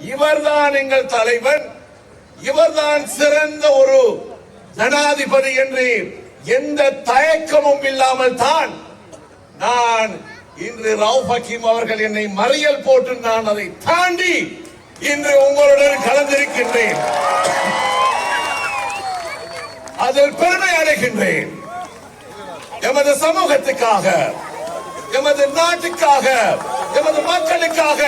இவர்தான் எங்கள் தலைவன். இவர்தான் சிறந்த ஒரு ஜனாதிபதி என்று எந்த தயக்கமும் இல்லாமல் தான் நான் இன்று ரவுப் ஹக்கீம் அவர்கள் என்னை மறியல் போட்டு நான் அதை தாண்டி இன்று உங்களுடன் கலந்திருக்கின்றேன். அதில் பெருமை அடைகின்றேன். எமது சமூகத்துக்காக எமது நாட்டுக்காக எமது மக்களுக்காக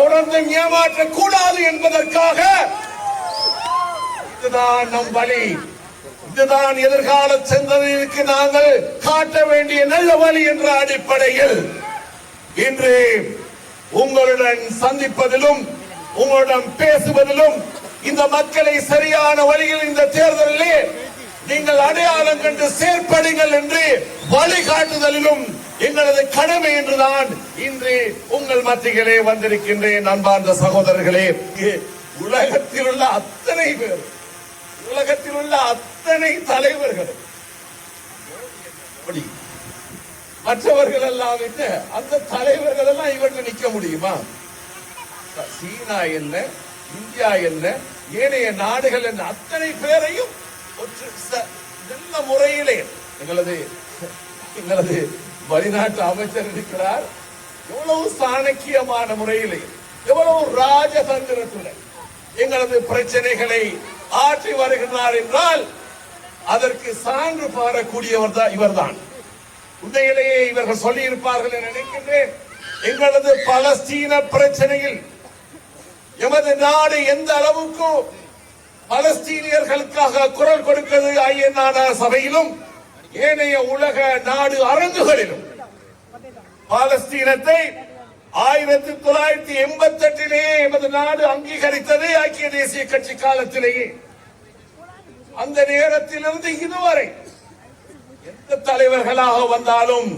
தொடர்ந்து ஏமாற்றக்கூடாது என்பதற்காக இதுதான் நம் வழி. இதுதான் எதிர்கால சிந்தனைக்கு நாங்கள் காட்ட வேண்டிய நல்ல வழி என்ற அடிப்படையில் இன்று உங்களுடன் சந்திப்பதிலும் உங்களுடன் பேசுவதிலும் இந்த மக்களை சரியான வழியில் இந்த தேர்தலிலே நீங்கள் அடையாளம் கண்டு செயற்படுங்கள் என்று வழிகாட்டுதலிலும் எங்களது கடமை என்றுதான் இன்று உங்கள் மத்திகளே வந்திருக்கின்றேன் அன்பார்ந்த சகோதரர்களே. உலகத்தில் உள்ள அத்தனை பேர் உலகத்தில் உள்ள அத்தனை தலைவர்கள். மற்றவர்கள் எல்லாம் அந்த தலைவர்கள் எல்லாம் இவர்கள் நிக்க முடியுமா? சீனா என்ன? இந்தியா என்ன? ஏனைய நாடுகள் என்ன? அத்தனை பேரையும் நல்ல முறையிலே. எங்களது எங்களது வெளிநாட்டு அமைச்சர் இருக்கிறார். எவ்வளவு சாணக்கியமான முறையிலே எவ்வளவு ராஜதந்திரத்துடன் எங்களது பிரச்சனைகளை ஆற்றி வருகிறார் என்றால் அதற்கு சான்று பாரக்கூடியவர் தான் இவர்தான். உண்மையிலேயே இவர்கள் சொல்லி இருப்பார்கள் என நினைக்கின்றேன். எங்களது பலஸ்தீன பிரச்சனையில் எமது நாடு எந்த அளவுக்கு பலஸ்தீனியர்களுக்காக குரல் கொடுக்கிறது ஐஎன்ஆர் சபையிலும் ஏனைய உலக நாடு அரங்குகளிலும். பாலஸ்தீனத்தை ஆயிரத்தி தொள்ளாயிரத்தி எண்பத்தி எட்டிலேயே எமது நாடு அங்கீகரித்தது ஐக்கிய தேசிய கட்சி காலத்திலேயே. அந்த நேரத்திலிருந்து இதுவரை எந்த தலைவர்களாக வந்தாலும்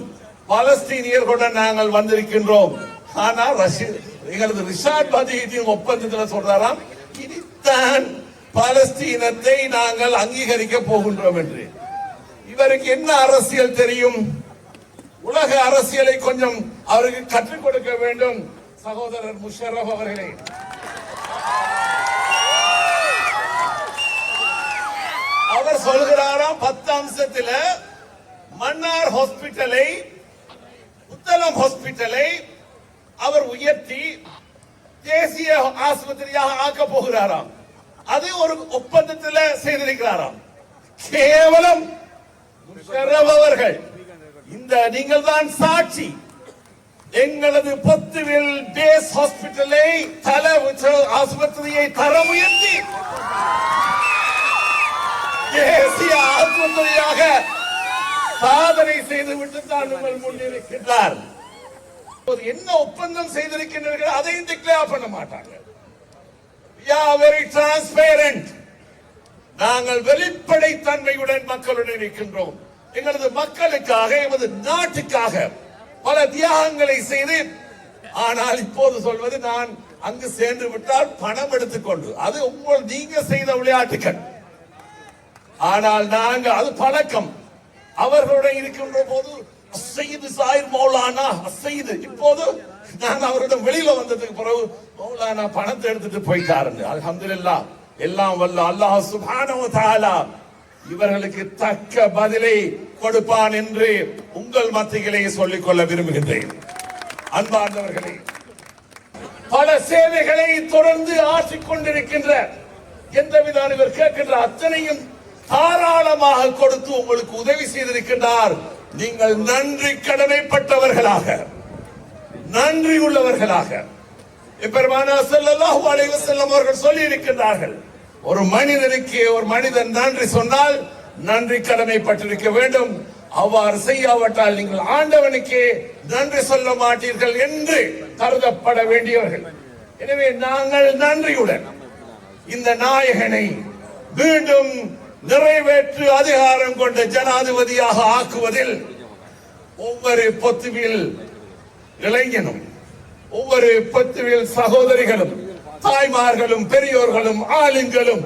பாலஸ்தீனியர்களுடன் நாங்கள் வந்திருக்கின்றோம். ஆனால் ரஷ்ய எங்களது ரிஷாட் பதியின் ஒப்பந்தத்தில் சொல்றாராம் இனித்தான் பாலஸ்தீனத்தை நாங்கள் அங்கீகரிக்க போகின்றோம் என்று. இவருக்கு என்ன அரசியல் தெரியும்? உலக அரசியலை கொஞ்சம் அவருக்கு கற்றுக் கொடுக்க வேண்டும் சகோதரர் முஷரப் அவர்களே. அவர் சொல்கிறாராம் பத்து அம்சத்துல மன்னார் ஹாஸ்பிட்டலை புத்தளம் ஹாஸ்பிட்டலை அவர் உயர்த்தி தேசிய ஆஸ்பத்திரியாக ஆக்க போகிறாராம். அது ஒரு ஒப்பந்தத்தில் செய்திருக்கிறாராம். கேவலம் அவர்கள் இந்த நீங்கள் தான் சாட்சி. எங்களது பொத்துவில் பேஸ் ஹாஸ்பிட்டலை தல ஆஸ்பத்திரியை தர முயற்சி தேசிய ஆஸ்பத்திரியாக சாதனை செய்துவிட்டு தான் உங்கள் முன்னிருக்கின்றார். என்ன ஒப்பந்தம் செய்திருக்கின்றீர்கள் அதையும் டிக்ளேர் பண்ண மாட்டாங்க யா வெரி very. நாங்கள் வெளிப்படை தன்மையுடன் மக்களுடன் இருக்கின்றோம். எங்களது மக்களுக்காக எமது நாட்டுக்காக பல தியாகங்களை செய்து ஆனால் இப்போது சொல்வது நான் அங்கு சேர்ந்து விட்டால் பணம் எடுத்துக்கொண்டு அது உங்கள் நீங்க செய்த விளையாட்டுகள். ஆனால் நாங்கள் அது பழக்கம். அவர்களுடன் இருக்கின்ற போது அசைது சாயிர் மௌலானா அசைது இப்போது நான் அவரிடம் வெளியில வந்ததுக்கு பிறகு மௌலானா பணத்தை எடுத்துட்டு போயிட்டாருன்னு. அலமதுல்லா எல்லாம் வல்ல அல்லாஹ் சுப்ஹானஹு வ இவர்களுக்கு தக்க பதிலை கொடுப்பான் என்று உங்கள் மத்தியிலே சொல்லிக் கொள்ள விரும்புகின்றேன். அன்பார்ந்தவர்களே பல சேவைகளை தொடர்ந்து ஆற்றிக் கொண்டிருக்கின்ற எந்தவித இவர் கேட்கின்ற அத்தனையும் தாராளமாக கொடுத்து உங்களுக்கு உதவி செய்திருக்கின்றார். நீங்கள் நன்றி கடமைப்பட்டவர்களாக நன்றி உள்ளவர்களாக. இப்பெருமானா ஸல்லல்லாஹு அலைஹி அவர்கள் சொல்லி இருக்கின்றார்கள் ஒரு மனிதனுக்கு ஒரு மனிதன் நன்றி சொன்னால் நன்றி கடமைப்பட்டிருக்க வேண்டும். அவ்வாறு செய்யாவிட்டால் நீங்கள் ஆண்டவனுக்கே நன்றி சொல்ல மாட்டீர்கள் என்று கருதப்பட வேண்டியவர்கள். எனவே நாங்கள் நன்றியுடன் இந்த நாயகனை மீண்டும் நிறைவேற்று அதிகாரம் கொண்ட ஜனாதிபதியாக ஆக்குவதில் ஒவ்வொரு பொத்துவில் இளைஞனும் ஒவ்வொரு பொத்துவில் சகோதரிகளும் தாய்மார்களும் பெரியோர்களும் ஆளுங்களும்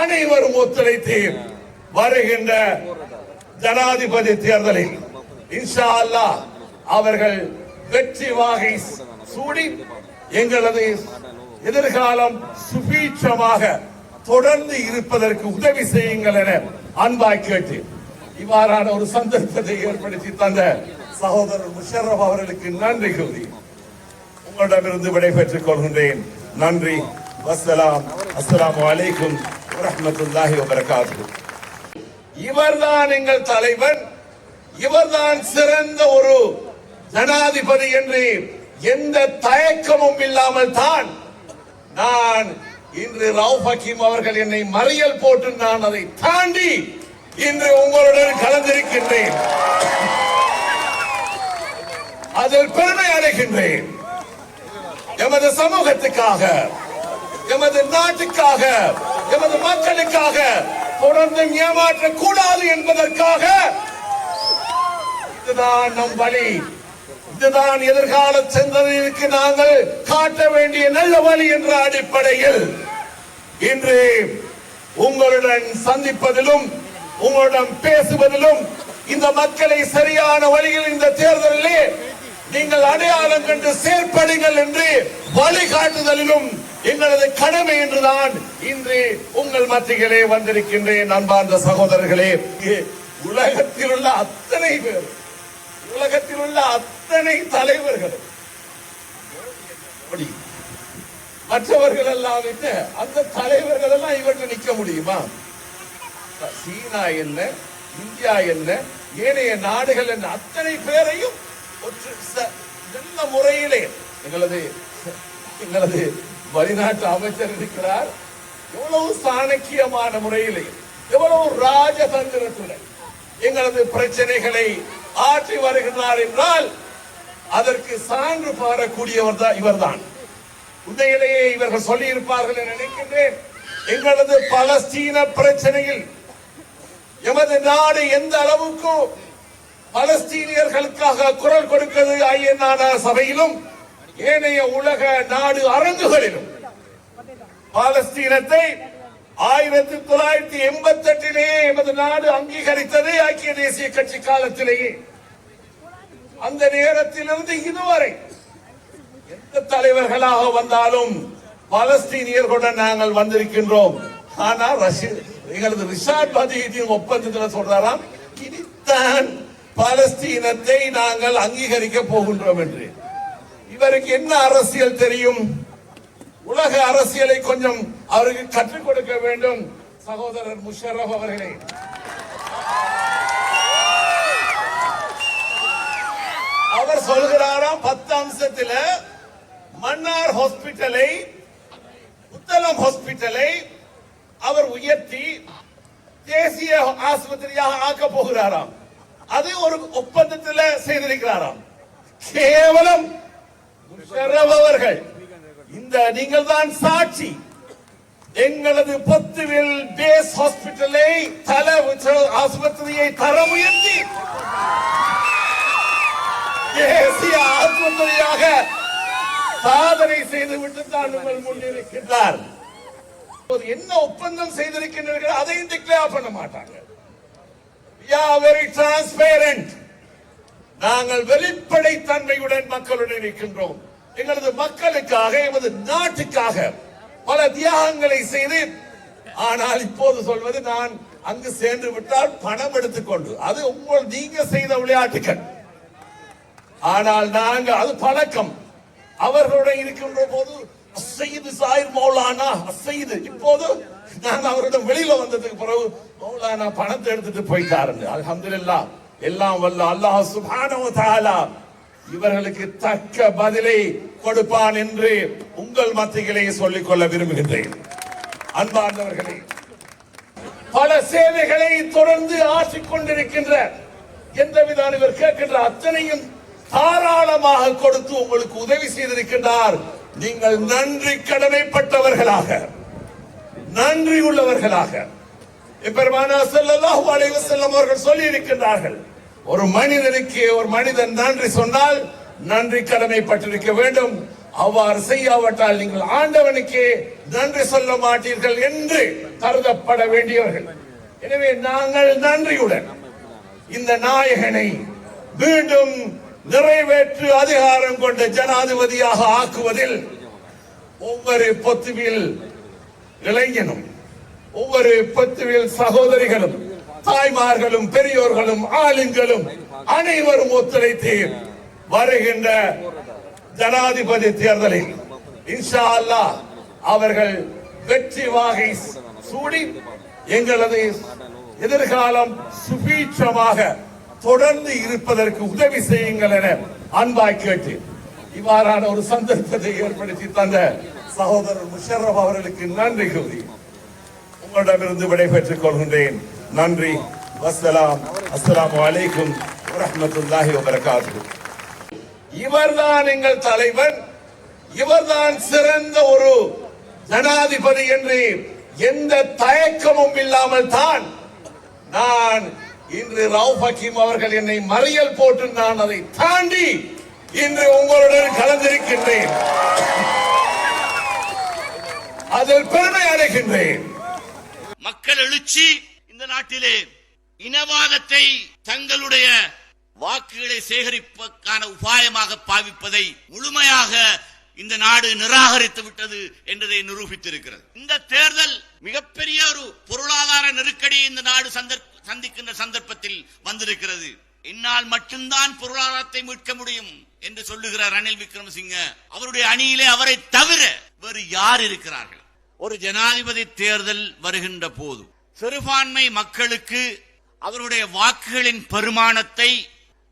அனைவரும் ஒத்துழைத்து வருகின்ற ஜனாதிபதி தேர்தலில் இன்ஷா அல்லாஹ் அவர்கள் வெற்றி வாகை சூடி எங்களது எதிர்காலம் சுபீட்சமாக தொடர்ந்து இருப்பதற்கு உதவி செய்யுங்கள் என அன்பாய் கேட்டு இவ்வாறான ஒரு சந்தர்ப்பத்தை ஏற்படுத்தி தந்த சகோதரர் முஷரப் அவர்களுக்கு நன்றி கூறி உங்களிடமிருந்து விடைபெற்றுக் கொள்கின்றேன். நன்றி. வசலாம் அஸ்லாம் அலைக்கும் வரஹ்மத்துல்லாஹி வபரகாத்து இவர்தான் எங்கள் தலைவன். இவர்தான் சிறந்த ஒரு ஜனாதிபதி என்று எந்த தயக்கமும் இல்லாமல் தான் நான் இன்று ரவுப் ஹக்கீம் அவர்கள் என்னை மறியல் போட்டு நான் அதை தாண்டி இன்று உங்களுடன் கலந்திருக்கின்றேன். அதில் பெருமை அடைகின்றேன். எமது சமூகத்துக்காக எமது நாட்டுக்காக எமது மக்களுக்காக தொடர்ந்து ஏமாற்ற கூடாது என்பதற்காக இதுதான் நம் வழி. இதுதான் எதிர்கால சிந்தனைக்கு நாங்கள் காட்ட வேண்டிய நல்ல வழி என்ற அடிப்படையில் இன்று உங்களுடன் சந்திப்பதிலும் உங்களுடன் பேசுவதிலும் இந்த மக்களை சரியான வழியில் இந்த தேர்தலிலே நீங்கள் அடையாளம் கண்டு செயற்படுங்கள் என்று வழிகாட்டுதலிலும் எங்களது கடமை என்றுதான் இன்று உங்கள் மத்தியிலே வந்திருக்கின்றேன் அன்பார்ந்த சகோதரர்களே. உலகத்தில் உள்ள அத்தனை பேர் உலகத்தில் உள்ள அத்தனை தலைவர்கள். மற்றவர்கள் எல்லாம் அந்த தலைவர்கள் எல்லாம் இவர்கள் நிக்க முடியுமா? சீனா என்ன? இந்தியா என்ன? ஏனைய நாடுகள் என்ன? அத்தனை பேரையும் ஒற்று நல்ல முறையிலே எங்களது எங்களது வெளிநாட்டு அமைச்சர் இருக்கிறார். எவ்வளவு சாணக்கியமான முறையிலே எவ்வளவு ராஜதந்திரத்துடன் எங்களது பிரச்சனைகளை ஆற்றி வருகிறார் என்றால் அதற்கு சான்று பாரக்கூடியவர் தான் இவர்தான். உண்மையிலேயே இவர்கள் சொல்லி இருப்பார்கள் என நினைக்கின்றேன். எங்களது பலஸ்தீன பிரச்சனையில் எமது நாடு எந்த அளவுக்கு பலஸ்தீனியர்களுக்காக குரல் கொடுக்கிறது ஐஎன்ஆர் சபையிலும் ஏனைய உலக நாடு அரங்குகளிலும். பாலஸ்தீனத்தை ஆயிரத்தி தொள்ளாயிரத்தி எண்பத்தி எட்டிலேயே எமது நாடு அங்கீகரித்தது ஐக்கிய தேசிய கட்சி காலத்திலேயே. அந்த நேரத்திலிருந்து இதுவரை எந்த தலைவர்களாக வந்தாலும் பாலஸ்தீனியர்களுடன் நாங்கள் வந்திருக்கின்றோம். ஆனால் எங்களது ரிஷாட் பதியின் ஒப்பந்தத்தில் சொல்றாராம் இனித்தான் பாலஸ்தீனத்தை நாங்கள் அங்கீகரிக்க போகின்றோம் என்று. இவருக்கு என்ன அரசியல் தெரியும்? உலக அரசியலை கொஞ்சம் அவருக்கு கற்றுக் கொடுக்க வேண்டும் சகோதரர் முஷரப் அவர்களே. அவர் சொல்கிறாராம் பத்து அம்சத்தில் மன்னார் ஹாஸ்பிட்டலை புத்தளம் ஹாஸ்பிட்டலை அவர் உயர்த்தி தேசிய ஆஸ்பத்திரியாக ஆக்க போகிறாராம். அது ஒரு ஒப்பந்தத்தில் செய்திருக்கிறாராம். கேவலம் அவர்கள் இந்த நீங்கள் தான் சாட்சி. எங்களது பொத்துவில் பேஸ் ஹாஸ்பிட்டலை தல ஆஸ்பத்திரியை தர உயர்த்தி தேசிய ஆஸ்பத்திரியாக சாதனை செய்துவிட்டு தான் உங்கள் முன்னிருக்கின்றார் என்ன ஒப்பந்தம் செய்திருக்கின்றீர்கள் அதையும் டிக்ளேர் பண்ண மாட்டாங்க வெரி டிரான்ஸ்பேரண்ட் நாங்கள் வெளிப்படை தன்மையுடன் மக்களுடன் இருக்கின்றோம். எங்களது மக்களுக்காக எமது நாட்டுக்காக பல தியாகங்களை செய்து ஆனால் இப்போது சொல்வது நான் அங்கு சேர்ந்து விட்டால் பணம் எடுத்துக்கொண்டு அது உங்கள் நீங்க செய்த விளையாட்டுகள் ஆனால் நாங்கள் அது பழக்கம். அவர்களுடன் இருக்கின்ற போது அசைது சாயிர் மௌலானா அசைது இப்போது நாங்க அவரிடம் வெளியில வந்ததுக்கு பிறகு மௌலானா பணத்தை எடுத்துட்டு போயிட்டாருங்க. அல்ஹம்துலில்லாஹ் எல்லாம் வல்ல அல்லாஹ் சுப்ஹானஹு இவர்களுக்கு தக்க பதிலை கொடுப்பான் என்று உங்கள் மத்தியிலேயே சொல்லிக் கொள்ள விரும்புகின்றேன். அன்பார்ந்தவர்களே பல சேவைகளை தொடர்ந்து ஆற்றிக் கொண்டிருக்கின்ற எந்தவித இவர் கேட்கின்ற அத்தனையும் தாராளமாக கொடுத்து உங்களுக்கு உதவி செய்திருக்கின்றார். நீங்கள் நன்றி கடமைப்பட்டவர்களாக நன்றி உள்ளவர்களாக. இப்பெருமானா ஸல்லல்லாஹு அலைஹி அவர்கள் சொல்லி இருக்கின்றார்கள் ஒரு மனிதனுக்கு ஒரு மனிதன் நன்றி சொன்னால் நன்றி கடமைப்பட்டிருக்க வேண்டும். அவ்வாறு செய்யாவிட்டால் நீங்கள் ஆண்டவனுக்கே நன்றி சொல்ல மாட்டீர்கள் என்று கருதப்பட வேண்டியவர்கள். எனவே நாங்கள் நன்றியுடன் இந்த நாயகனை மீண்டும் நிறைவேற்று அதிகாரம் கொண்ட ஜனாதிபதியாக ஆக்குவதில் ஒவ்வொரு பொத்துவில் இளைஞனும் ஒவ்வொரு பொத்துவில் சகோதரிகளும் தாய்மார்களும் பெரியோர்களும் ஆளுங்களும் அனைவரும் ஒத்துழைத்து வருகின்ற ஜனாதிபதி தேர்தலில் இன்ஷா அல்லாஹ் அவர்கள் வெற்றி வாகை சூடி எங்களது எதிர்காலம் சுபீட்சமாக தொடர்ந்து இருப்பதற்கு உதவி செய்யுங்கள் என அன்பாய் கேட்டு இவ்வாறான ஒரு சந்தர்ப்பத்தை ஏற்படுத்தி தந்த சகோதரர் முஷரப் அவர்களுக்கு நன்றி கூறி உங்களிடமிருந்து விடைபெற்றுக் கொள்கின்றேன். நன்றி. வசலாம் அஸ்லாம் வலைக்கும் ரஹமத்துல்லாஹி வபரகாத்து இவர்தான் எங்கள் தலைவன் இவர்தான் சிறந்த ஒரு ஜனாதிபதி என்று எந்த தயக்கமும் இல்லாமல் தான் நான் இன்று ரவுப் ஹக்கீம் அவர்கள் என்னை மறியல் போட்டு நான் அதை தாண்டி இன்று உங்களுடன் கலந்திருக்கின்றேன். அதில் பெருமை அடைகின்றேன். மக்கள் எழுச்சி இந்த நாட்டிலே இனவாதத்தை தங்களுடைய வாக்குகளை சேகரிப்பதற்கான உபாயமாக பாவிப்பதை முழுமையாக இந்த நாடு நிராகரித்து விட்டது என்பதை நிரூபித்திருக்கிறது. இந்த தேர்தல் மிகப்பெரிய ஒரு பொருளாதார நெருக்கடி இந்த நாடு சந்தர்ப்ப- சந்திக்கின்ற சந்தர்ப்பத்தில் வந்திருக்கிறது. என்னால் மட்டும்தான் பொருளாதாரத்தை மீட்க முடியும் என்று சொல்லுகிறார் ரணில் விக்ரமசிங்க. அவருடைய அணியிலே அவரை தவிர வேறு யார் இருக்கிறார்கள்? ஒரு ஜனாதிபதி தேர்தல் வருகின்ற போது சிறுபான்மை மக்களுக்கு அவருடைய வாக்குகளின் பெருமானத்தை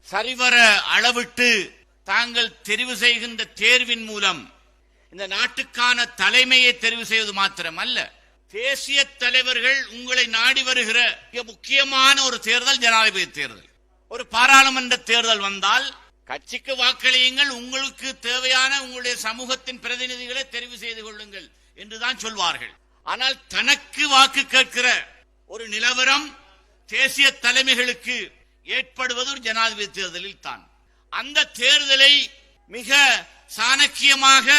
சரிவர அளவிட்டு தாங்கள் தெரிவு செய்கின்ற தேர்வின் மூலம் இந்த நாட்டுக்கான தலைமையை தெரிவு செய்வது மாத்திரமல்ல. தேசிய தலைவர்கள் உங்களை நாடி வருகிற மிக முக்கியமான ஒரு தேர்தல் ஜனாதிபதி தேர்தல். ஒரு பாராளுமன்ற தேர்தல் வந்தால் கட்சிக்கு வாக்களியுங்கள் உங்களுக்கு தேவையான உங்களுடைய சமூகத்தின் பிரதிநிதிகளை தெரிவு செய்து கொள்ளுங்கள் என்றுதான் சொல்வார்கள். ஆனால் தனக்கு வாக்கு கேட்கிற ஒரு நிலவரம் தேசிய தலைமைகளுக்கு ஏற்படுவது ஒரு ஜனாதிபதி தேர்தலில் தான். அந்த தேர்தலை மிக சாணக்கியமாக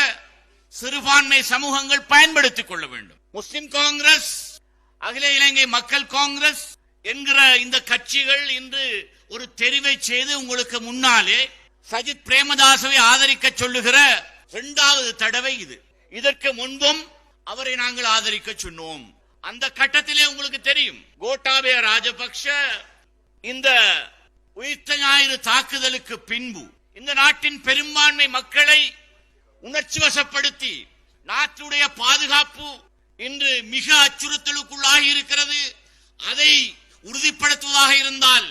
சிறுபான்மை சமூகங்கள் பயன்படுத்திக் கொள்ள வேண்டும். முஸ்லிம் காங்கிரஸ் அகில இலங்கை மக்கள் காங்கிரஸ் என்கிற இந்த கட்சிகள் இன்று ஒரு தெரிவை செய்து உங்களுக்கு முன்னாலே சஜித் பிரேமதாசவை ஆதரிக்க சொல்லுகிற இரண்டாவது தடவை இது. இதற்கு முன்பும் அவரை நாங்கள் ஆதரிக்க சொன்னோம். அந்த கட்டத்திலே உங்களுக்கு தெரியும் கோட்டாபய ராஜபக்ஷ இந்த உயிர்த்த ஞாயிறு தாக்குதலுக்கு பின்பு இந்த நாட்டின் பெரும்பான்மை மக்களை உணர்ச்சி வசப்படுத்தி நாட்டுடைய பாதுகாப்பு இன்று மிக அச்சுறுத்தலுக்குள்ளாகி இருக்கிறது அதை உறுதிப்படுத்துவதாக இருந்தால்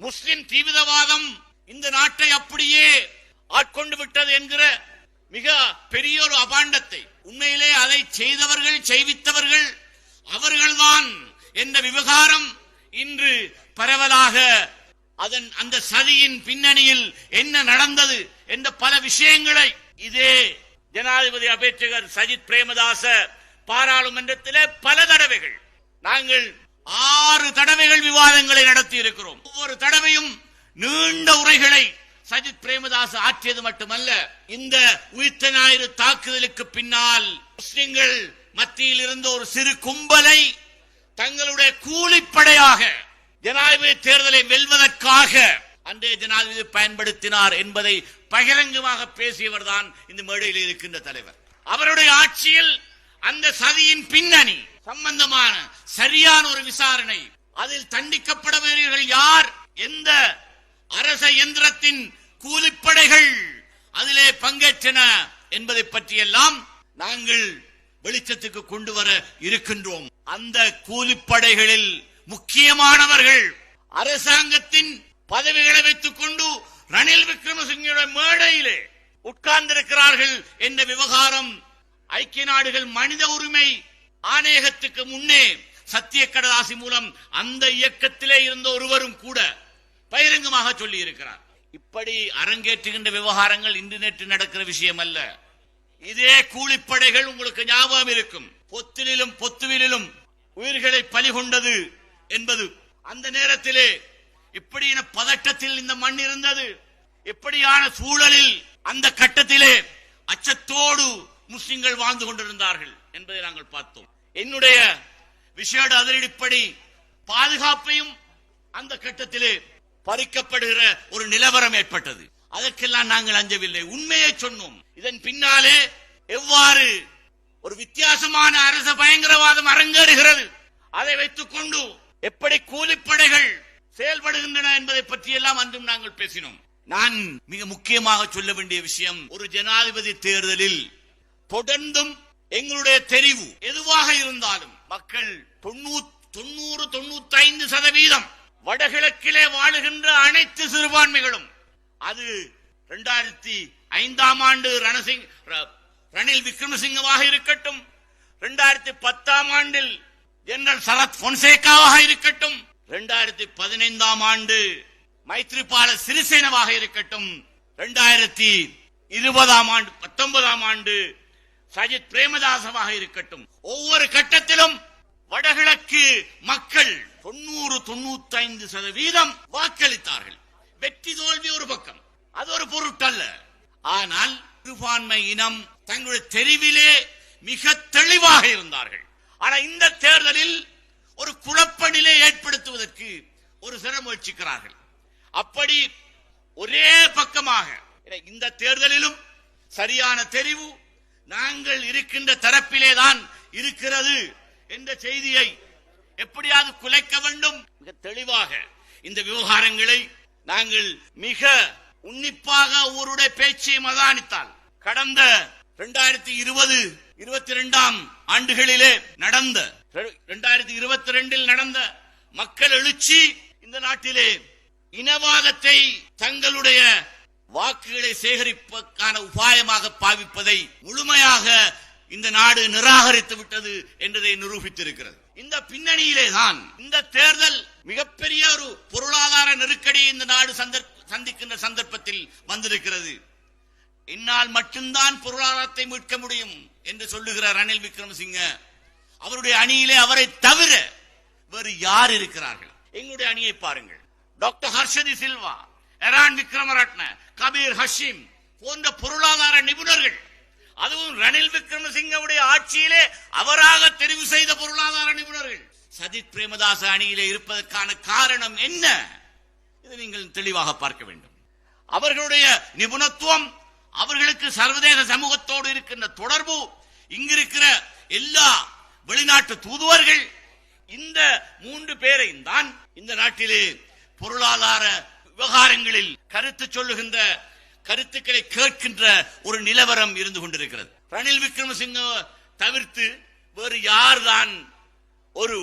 முஸ்லிம் தீவிரவாதம் இந்த நாட்டை அப்படியே ஆட்கொண்டு விட்டது என்கிற மிக பெரிய ஒரு அபாண்டத்தை. உண்மையிலே அதை செய்தவர்கள் செய்வித்தவர்கள் அவர்கள்தான் என்ற விவகாரம் இன்று பரவலாக அதன் அந்த சதியின் பின்னணியில் என்ன நடந்தது என்ற பல விஷயங்களை இதே ஜனாதிபதி அபேட்சகர் சஜித் பிரேமதாச பாராளுமன்றத்திலே பல தடவைகள் நாங்கள் ஆறு தடவைகள் விவாதங்களை நடத்தி இருக்கிறோம் ஒவ்வொரு தடவையும் நீண்ட உரைகளை சஜித் பிரேமதாஸ் ஆற்றியது மட்டுமல்ல இந்த உயிர்த்த ஞாயிறு தாக்குதலுக்கு பின்னால் முஸ்லிம்கள் மத்தியில் இருந்த ஒரு சிறு கும்பலை தங்களுடைய கூலிப்படையாக ஜனாதிபதி தேர்தலை வெல்வதற்காக அன்றைய ஜனாதிபதி பயன்படுத்தினார் என்பதை பகிரங்கமாக பேசியவர் தான் இந்த மேடையில் இருக்கின்ற தலைவர். அவருடைய ஆட்சியில் அந்த சதியின் பின்னணி சம்பந்தமான சரியான ஒரு விசாரணை. அதில் தண்டிக்கப்பட யார்? எந்த அரச எந்திரத்தின் கூலிப்படைகள் அதிலே பங்கேற்றன என்பதை பற்றியெல்லாம் நாங்கள் வெளிச்சத்துக்கு கொண்டு வர இருக்கின்றோம். அந்த கூலிப்படைகளில் முக்கியமானவர்கள் அரசாங்கத்தின் பதவிகளை வைத்துக் கொண்டு ரணில் விக்ரமசிங்கோட மேடையிலே உட்கார்ந்திருக்கிறார்கள் என்ற விவகாரம் ஐக்கிய நாடுகள் மனித உரிமை ஆணையகத்துக்கு முன்னே சத்திய கடலாசி மூலம் அந்த இயக்கத்திலே இருந்த ஒருவரும் கூட பகிரங்கமாக சொல்லி இருக்கிறார் இப்படி அரங்கேற்றுகின்ற விவகாரங்கள் இன்று நேற்று நடக்கிற விஷயம் அல்ல இதே கூலிப்படைகள் உங்களுக்கு ஞாபகம் இருக்கும். பொத்திலும் பொத்துவிலும் உயிர்களை பலி கொண்டது என்பது. அந்த நேரத்திலே இப்படியான பதட்டத்தில் இந்த மண் இருந்தது. இப்படியான சூழலில் அந்த கட்டத்திலே அச்சத்தோடு முஸ்லிம்கள் வாழ்ந்து கொண்டிருந்தார்கள் என்பதை நாங்கள் பார்த்தோம். என்னுடைய விஷேட அதிரடிப்படி பாதுகாப்பையும் அந்த கட்டத்திலே பறிக்கப்படுகிற ஒரு நிலவரம் ஏற்பட்டது. அதற்கெல்லாம் நாங்கள் அஞ்சவில்லை. உண்மையை சொன்னோம். இதன் பின்னாலே எவ்வாறு ஒரு வித்தியாசமான அரச பயங்கரவாதம் அரங்கேறுகிறது அதை வைத்துக் கொண்டு எப்படி கூலிப்படைகள் செயல்படுகின்றன என்பதை பற்றி எல்லாம் அன்றும் நாங்கள் பேசினோம். நான் மிக முக்கியமாக சொல்ல வேண்டிய விஷயம் ஒரு ஜனாதிபதி தேர்தலில் தொடர்ந்தும் எங்களுடைய தெரிவு எதுவாக இருந்தாலும் மக்கள் தொண்ணூறு தொண்ணூறு தொண்ணூத்தி ஐந்து சதவீதம் வடகிழக்கிலே வாழுகின்ற அனைத்து சிறுபான்மைகளும் அது இரண்டாயிரத்தி ஐந்தாம் ஆண்டு ரணசிங் ர- ரணில் விக்ரமசிங்கவாக இருக்கட்டும் இரண்டாயிரத்தி பத்தாம் ஆண்டில் ஜெனரல் சரத் பொன்சேகாவாக இருக்கட்டும் இரண்டாயிரத்தி பதினைந்தாம் ஆண்டு மைத்ரிபால சிறிசேனவாக இருக்கட்டும் இரண்டாயிரத்தி இருபதாம் ஆண்டு பத்தொன்பதாம் ஆண்டு சஜித் பிரேமதாசவாக இருக்கட்டும். ஒவ்வொரு கட்டத்திலும் வடகிழக்கு மக்கள் தொண்ணூறு தொண்ணூத்தி ஐந்து சதவீதம் வாக்களித்தார்கள். வெற்றி தோல்வி ஒரு பக்கம். அது ஒரு பொருட்டல்ல. ஆனால் சிறுபான்மை இனம் தங்களுடைய தெரிவிலே மிக தெளிவாக இருந்தார்கள். ஆனா இந்த தேர்தலில் ஒரு குழப்ப நிலை ஏற்படுத்துவதற்கு ஒரு சில முயற்சிக்கிறார்கள். அப்படி ஒரே பக்கமாக இந்த தேர்தலிலும் சரியான தெரிவு நாங்கள் இருக்கின்ற தரப்பிலே தான் இருக்கிறது என்ற செய்தியை எப்படியாவது குலைக்க வேண்டும். மிக தெளிவாக இந்த விவகாரங்களை நாங்கள் மிக உன்னிப்பாக ஊருடைய பேச்சை அவதானித்தால் கடந்த இரண்டாயிரத்தி இருபது இருபத்தி இரண்டாம் ஆண்டுகளிலே நடந்த இரண்டாயிரத்தி இருபத்தி ரெண்டில் நடந்த மக்கள் எழுச்சி இந்த நாட்டிலே இனவாதத்தை தங்களுடைய வாக்குகளை சேகரிப்பதற்கான உபாயமாக பாவிப்பதை முழுமையாக இந்த நாடு நிராகரித்து விட்டது என்றதை நிரூபித்திருக்கிறது. இந்த பின்னணியிலே தான் இந்த தேர்தல் மிகப்பெரிய ஒரு பொருளாதார நெருக்கடியை இந்த நாடு சந்திக்கின்ற சந்தர்ப்பத்தில் வந்திருக்கிறது. என்னால் மட்டும்தான் பொருளாதாரத்தை மீட்க முடியும் என்று சொல்லுகிறார் ரணில் விக்ரமசிங்க. அவருடைய அணியிலே அவரை தவிர வேறு யார் இருக்கிறார்கள்? எங்களுடைய அணியை பாருங்கள். டாக்டர் ஹர்ஷதி சில்வா எரான் விக்ரமரட்ன கபீர் ஹஷீம் போன்ற பொருளாதார நிபுணர்கள். அதுவும் ரணில் விக்ரமசிங்கவுடைய ஆட்சியிலே அவராக தெரிவு செய்த பொருளாதார நிபுணர்கள். சஜித் பிரேமதாச அணியிலே இருப்பதற்கான காரணம் என்ன? இதை நீங்கள் தெளிவாக பார்க்க வேண்டும். அவர்களுடைய நிபுணத்துவம் அவர்களுக்கு சர்வதேச சமூகத்தோடு இருக்கின்ற தொடர்பு இங்கிருக்கிற எல்லா வெளிநாட்டு தூதுவர்கள் இந்த மூன்று பேரையும் தான் இந்த நாட்டிலே பொருளாதார விவகாரங்களில் கருத்து சொல்லுகின்ற கருத்துக்களை கேட்கின்ற ஒரு நிலவரம் இருந்து கொண்டிருக்கிறது. ரணில் விக்ரமசிங்க தவிர்த்து வேறு யார்தான் ஒரு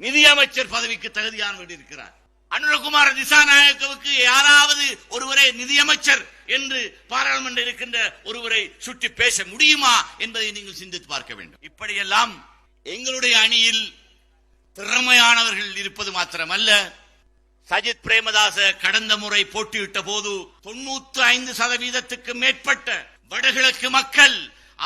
நிதியமைச்சர் பதவிக்கு தகுதியான வேண்டியிருக்கிறார் அனுரகுமார் திசாநாயக்கவுக்கு யாராவது ஒருவரை நிதியமைச்சர் என்று பாராளுமன்ற இருக்கின்ற ஒருவரை சுற்றி பேச முடியுமா என்பதை நீங்கள் சிந்தித்து பார்க்க வேண்டும். இப்படியெல்லாம் எங்களுடைய அணியில் திறமையானவர்கள் இருப்பது மாத்திரமல்ல. சஜித் பிரேமதாச கடந்த முறை போட்டியிட்ட போது தொண்ணூத்தி ஐந்து சதவீதத்துக்கு மேற்பட்ட வடகிழக்கு மக்கள்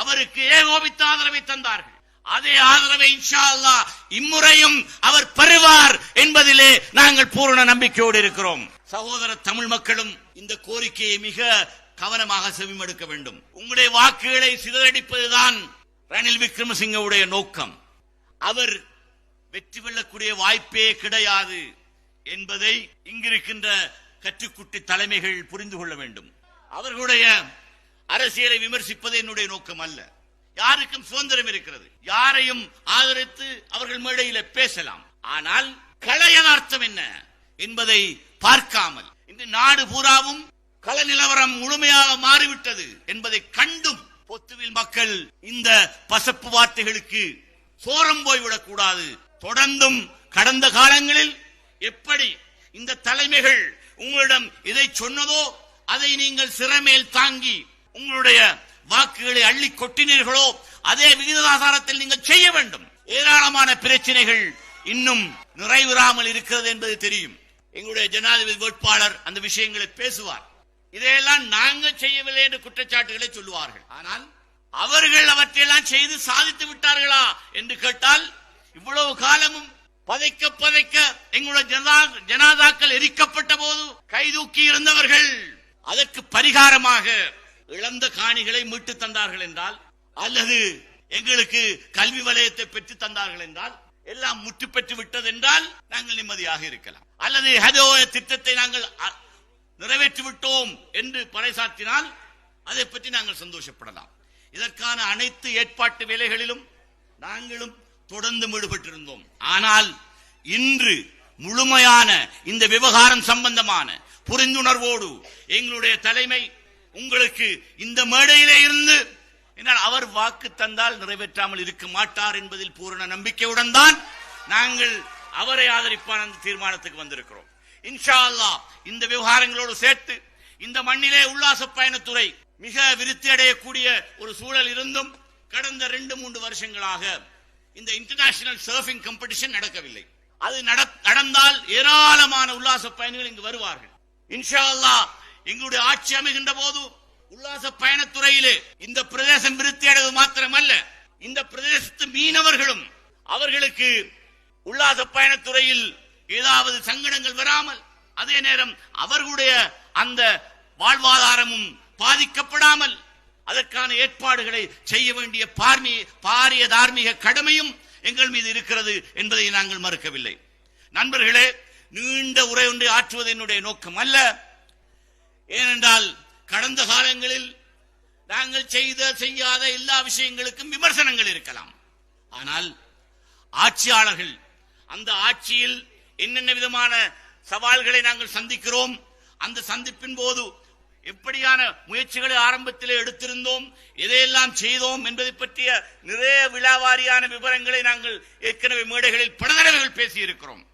அவருக்கு ஏகோபித்த ஆதரவை தந்தார்கள். அதே ஆதரவை இன்ஷா அல்லாஹ் இம்முறையும் அவர் பெறுவார் என்பதிலே நாங்கள் பூரண நம்பிக்கையோடு இருக்கிறோம். சகோதர தமிழ் மக்களும் இந்த கோரிக்கையை மிக கவனமாக செவிமடுக்க வேண்டும். உங்களுடைய வாக்குகளை சிதறடிப்பதுதான் ரணில் விக்ரமசிங்கவுடைய நோக்கம். அவர் வெற்றி வெல்லக்கூடிய வாய்ப்பே கிடையாது. என்பதை இங்கிருக்கின்ற கற்றுக்குட்டி தலைமைகள் புரிந்து கொள்ள வேண்டும். அவர்களுடைய அரசியலை விமர்சிப்பது என்னுடைய நோக்கம் அல்ல. யாருக்கும் சுதந்திரம் இருக்கிறது. யாரையும் ஆதரித்து அவர்கள் மேடையில பேசலாம். ஆனால் கள யதார்த்தம் என்ன என்பதை பார்க்காமல் இந்த நாடு பூராவும் கள நிலவரம் முழுமையாக மாறிவிட்டது என்பதை கண்டும் பொத்துவில் மக்கள் இந்த பசப்பு வார்த்தைகளுக்கு சோரம் போய்விடக் கூடாது தொடர்ந்தும் கடந்த காலங்களில் எப்படி இந்த தலைமைகள் உங்களிடம் இதை சொன்னதோ அதை நீங்கள் சிறமேல் தாங்கி உங்களுடைய வாக்குகளை அள்ளி கொட்டினீர்களோ அதே விகிதாசாரத்தில் நீங்கள் செய்ய வேண்டும். ஏராளமான பிரச்சனைகள் இன்னும் நிறைவுறாமல் இருக்கிறது என்பது தெரியும். எங்களுடைய ஜனாதிபதி வேட்பாளர் அந்த விஷயங்களை பேசுவார். இதையெல்லாம் நாங்கள் செய்யவில்லை என்று குற்றச்சாட்டுகளை சொல்லுவார்கள். ஆனால் அவர்கள் அவற்றையெல்லாம் செய்து சாதித்து விட்டார்களா என்று கேட்டால் இவ்வளவு காலமும் பதைக்க பதைக்க எங்களுடைய ஜனாதாக்கள் எரிக்கப்பட்ட போது கைதூக்கி இருந்தவர்கள். அதற்கு பரிகாரமாக இழந்த காணிகளை மீட்டு தந்தார்கள் என்றால் அல்லது எங்களுக்கு கல்வி வலயத்தை பெற்று தந்தார்கள் என்றால் எல்லாம் முற்று பெற்று விட்டது என்றால் நாங்கள் நிம்மதியாக இருக்கலாம். அல்லது ஹதோ திட்டத்தை நாங்கள் அ- நிறைவேற்றி விட்டோம் என்று பறைசாற்றினால் அதை பற்றி நாங்கள் சந்தோஷப்படலாம். இதற்கான அனைத்து ஏற்பாட்டு வேலைகளிலும் நாங்களும் தொடர்ந்து ஈடுபட்டிருந்தோம். ஆனால் இன்று முழுமையான இந்த விவகாரம் சம்பந்தமான புரிந்துணர்வோடு எங்களுடைய தலைமை உங்களுக்கு இந்த மேடையிலே இருந்து என்னால் அவர் வாக்கு தந்தால் நிறைவேற்றாமல் இருக்க மாட்டார் என்பதில் பூரண நம்பிக்கையுடன் தான் நாங்கள் அவரை ஆதரிப்பான அந்த தீர்மானத்துக்கு வந்திருக்கிறோம். இன்ஷா அல்லாஹ் இந்த விவகாரங்களோடு சேர்த்து இந்த மண்ணிலே உல்லாச பயணத்துறை மிக விருத்தி அடையக்கூடிய ஒரு சூழல் இருந்தும் கடந்த ரெண்டு மூன்று வருஷங்களாக இந்த இன்டர்நேஷனல் சர்ஃபிங் காம்படிஷன் நடக்கவில்லை. அது நட- நடந்தால் ஏராளமான உல்லாச பயணிகள் இங்கு வருவார்கள். இன்ஷா அல்லாஹ் எங்களுடைய ஆட்சி அமைகின்ற போது உல்லாச பயணத்துறையிலே இந்த பிரதேசம் விருத்தி அடைவது மாத்திரமல்ல இந்த பிரதேசத்து மீனவர்களும் அவர்களுக்கு உல்லாச பயணத்துறையில் ஏதாவது சங்கடங்கள் வராமல் அதே நேரம் அவர்களுடைய அந்த வாழ்வாதாரமும் பாதிக்கப்படாமல் அதற்கான ஏற்பாடுகளை செய்ய வேண்டிய பார்மி பாரிய தார்மீக கடமையும் எங்கள் மீது இருக்கிறது என்பதை நாங்கள் மறுக்கவில்லை. நண்பர்களே நீண்ட உரை ஒன்றை ஆற்றுவது என்னுடைய நோக்கம் அல்ல. ஏனென்றால் கடந்த காலங்களில் நாங்கள் செய்த செய்யாத எல்லா விஷயங்களுக்கும் விமர்சனங்கள் இருக்கலாம். ஆனால் ஆட்சியாளர்கள் அந்த ஆட்சியில் என்னென்ன விதமான சவால்களை நாங்கள் சந்திக்கிறோம் அந்த சந்திப்பின் போது எப்படியான முயற்சிகளை ஆரம்பத்திலே எடுத்திருந்தோம் எதையெல்லாம் செய்தோம் என்பதை பற்றிய நிறைய விழாவாரியான விவரங்களை நாங்கள் ஏற்கனவே மேடைகளில் பல தடவைகள் பேசியிருக்கிறோம்.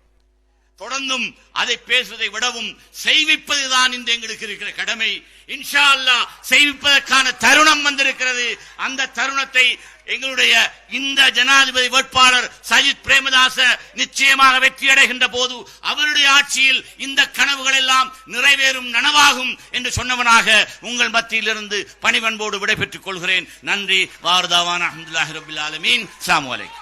தொடர்ந்தும் அதை பேசுவதை விடவும் செய்விப்பதுதான் இந்த எங்களுக்கு இருக்கிற கடமை. இன்ஷா அல்லாஹ் செய்விப்பதற்கான தருணம் வந்திருக்கிறது. அந்த தருணத்தை எங்களுடைய இந்த ஜனாதிபதி வேட்பாளர் சஜித் பிரேமதாச நிச்சயமாக வெற்றி அடைகின்ற போது அவருடைய ஆட்சியில் இந்த கனவுகள் எல்லாம் நிறைவேறும் நனவாகும் என்று சொன்னவனாக உங்கள் மத்தியிலிருந்து பணிவன்போடு விடைபெற்றுக் கொள்கிறேன். நன்றி. வாரதாவான் அஹமதுல்லாஹி ரபில் ஆலமீன். சாமு